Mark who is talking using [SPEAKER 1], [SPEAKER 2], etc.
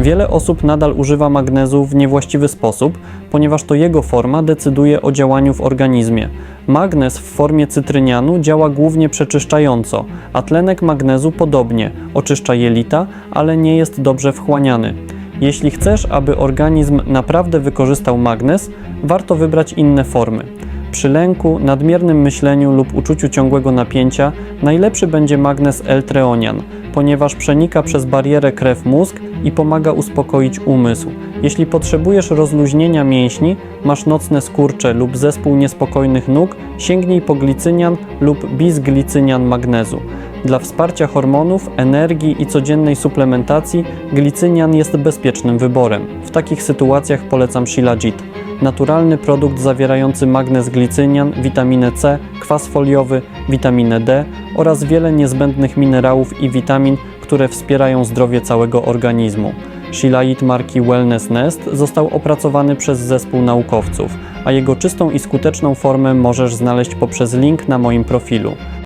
[SPEAKER 1] Wiele osób nadal używa magnezu w niewłaściwy sposób, ponieważ to jego forma decyduje o działaniu w organizmie. Magnez w formie cytrynianu działa głównie przeczyszczająco, a tlenek magnezu podobnie, oczyszcza jelita, ale nie jest dobrze wchłaniany. Jeśli chcesz, aby organizm naprawdę wykorzystał magnez, warto wybrać inne formy. Przy lęku, nadmiernym myśleniu lub uczuciu ciągłego napięcia najlepszy będzie magnez L-treonian, ponieważ przenika przez barierę krew-mózg i pomaga uspokoić umysł. Jeśli potrzebujesz rozluźnienia mięśni, masz nocne skurcze lub zespół niespokojnych nóg, sięgnij po glicynian lub bisglicynian magnezu. Dla wsparcia hormonów, energii i codziennej suplementacji glicynian jest bezpiecznym wyborem. W takich sytuacjach polecam Shilajit. Naturalny produkt zawierający magnez glicynian, witaminę C, kwas foliowy, witaminę D oraz wiele niezbędnych minerałów i witamin, które wspierają zdrowie całego organizmu. Shilajit marki Wellness Nest został opracowany przez zespół naukowców, a jego czystą i skuteczną formę możesz znaleźć poprzez link na moim profilu.